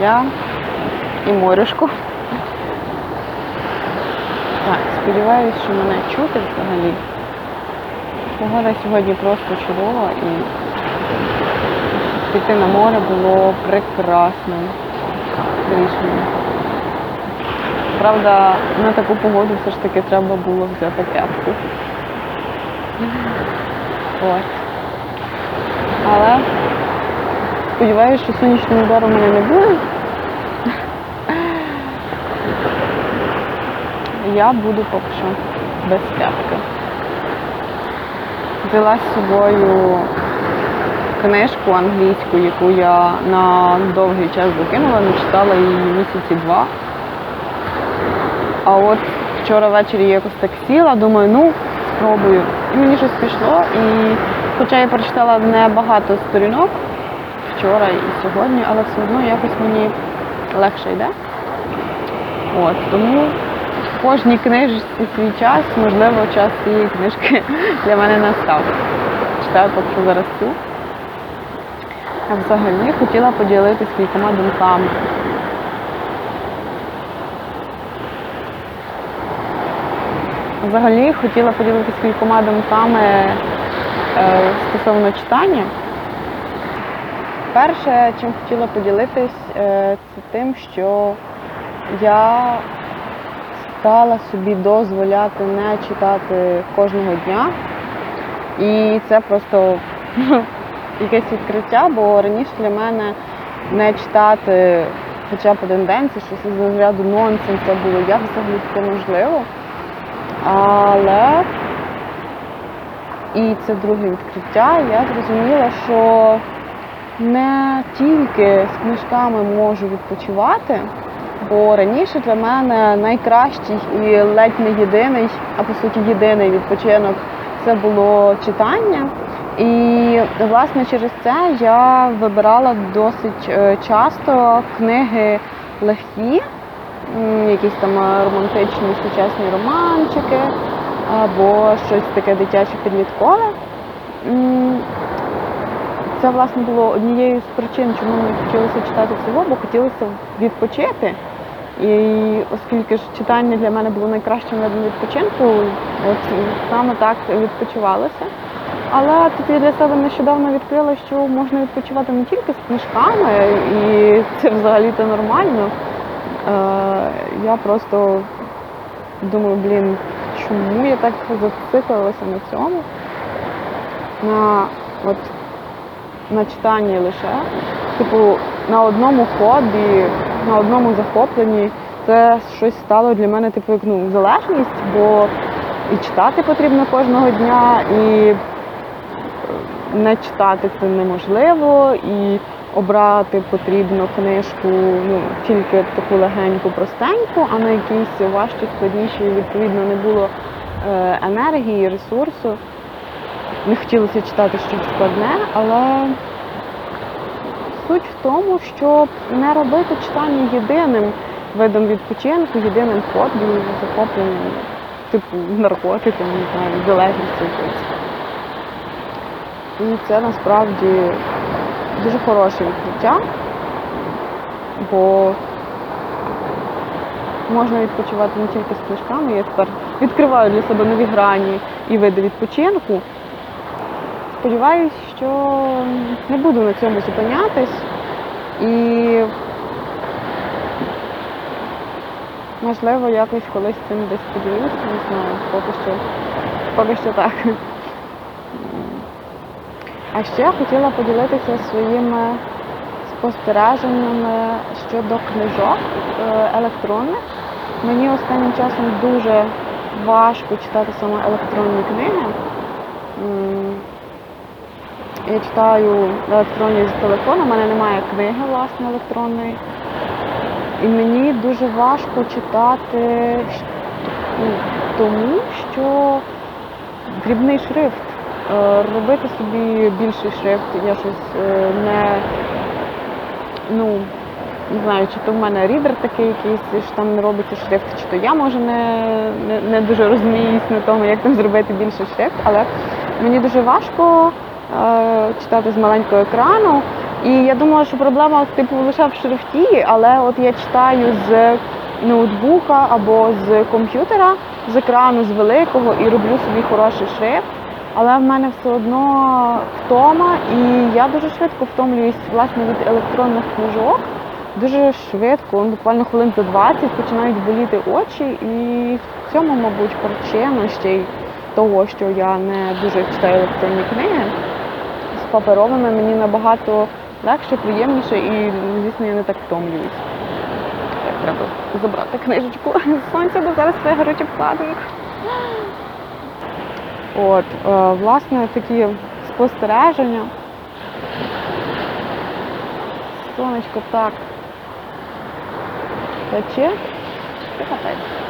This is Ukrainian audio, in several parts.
я і морюшку. Так, сподіваюся, що мене чути взагалі. Погода сьогодні просто чудова і піти на море було прекрасним рішенням. Правда, на таку погоду все ж таки треба було взяти кепку. Ось. Але сподіваюся, що сонячного удару в мене не буде. Я буду поки що без кепки. Взяла з собою книжку англійську, яку я на довгий час закинула, не читала її місяці два. А от вчора ввечері я якось так сіла, думаю, ну, спробую. І мені щось пішло. І хоча я прочитала не багато сторінок вчора і сьогодні, але все одно якось мені легше йде. От, тому в кожній книжці свій час, можливо, час цієї книжки для мене настав. Читаю поки зараз цю. А взагалі хотіла поділитися кількома думками. Взагалі хотіла поділитися кількома думками е, стосовно читання. Перше, чим хотіла поділитись, е, це тим, що я стала собі дозволяти не читати кожного дня. І це просто якесь відкриття, бо раніше для мене не читати хоча б один день, це щось з розряду нонсенс, це було як взагалі таке можливо. Але і це друге відкриття, я зрозуміла, що не тільки з книжками можу відпочивати, бо раніше для мене найкращий і ледь не єдиний, а по суті єдиний відпочинок це було читання. І власне через це я вибирала досить е, часто книги легкі, якісь там е, романтичні сучасні романчики або щось таке дитяче підліткове. Це власне було однією з причин, чому мені хотілося читати цього, бо хотілося відпочити. І оскільки ж читання для мене було найкращим видом відпочинку, от саме так відпочивалося. Але тут я для себе нещодавно відкрила, що можна відпочивати не тільки з книжками, і це взагалі-то нормально. Е, я просто думаю, блін, чому я так зациклилася на цьому? На, от, на читанні лише. Типу, на одному хобі, на одному захопленні це щось стало для мене типу як ну, залежність, бо і читати потрібно кожного дня, і не читати це неможливо, і обрати потрібно книжку ну, тільки таку легеньку, простеньку, а на якійсь важчі, складніші, відповідно, не було е, енергії, ресурсу. Не хотілося читати щось складне, але суть в тому, щоб не робити читання єдиним видом відпочинку, єдиним хобі, захопленням, типу наркотиком, не знаю, залежністю. І це насправді дуже хороше відкриття, бо можна відпочивати не тільки з книжками. Я тепер відкриваю для себе нові грані і види відпочинку. Сподіваюсь, що не буду на цьому зупинятись і можливо якось колись цим десь поділюсь, не знаю, поки що, поки що так. А ще хотіла поділитися своїми спостереженнями щодо книжок е, електронних. Мені останнім часом дуже важко читати саме електронні книги. Я читаю електронні з телефону, у мене немає книги власне електронної. І мені дуже важко читати ну, тому, що дрібний шрифт. Е, Робити собі більший шрифт, я щось е, не ну, не знаю, чи то в мене рідер такий якийсь, що там не робиться шрифт, чи то я може не, не, не дуже розуміюсь на тому, як там зробити більший шрифт, але мені дуже важко читати з маленького екрану. І я думала, що проблема типу лише в шрифті, але от я читаю з ноутбука або з комп'ютера, з екрану, з великого і роблю собі хороший шрифт. Але в мене все одно втома, і я дуже швидко втомлююсь власне від електронних книжок. Дуже швидко, ну, буквально хвилин за 20 починають боліти очі, і в цьому, мабуть, причина ще й того, що я не дуже читаю електронні книги. З паперовими мені набагато легше, приємніше і, звісно, я не так втомлююсь. Так, треба забрати книжечку сонця, бо зараз це горить обкладинка. От, е, власне, такі спостереження. Сонечко так пече. Це капець.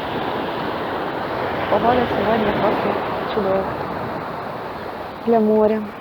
Погода сьогодні просто чудова для моря.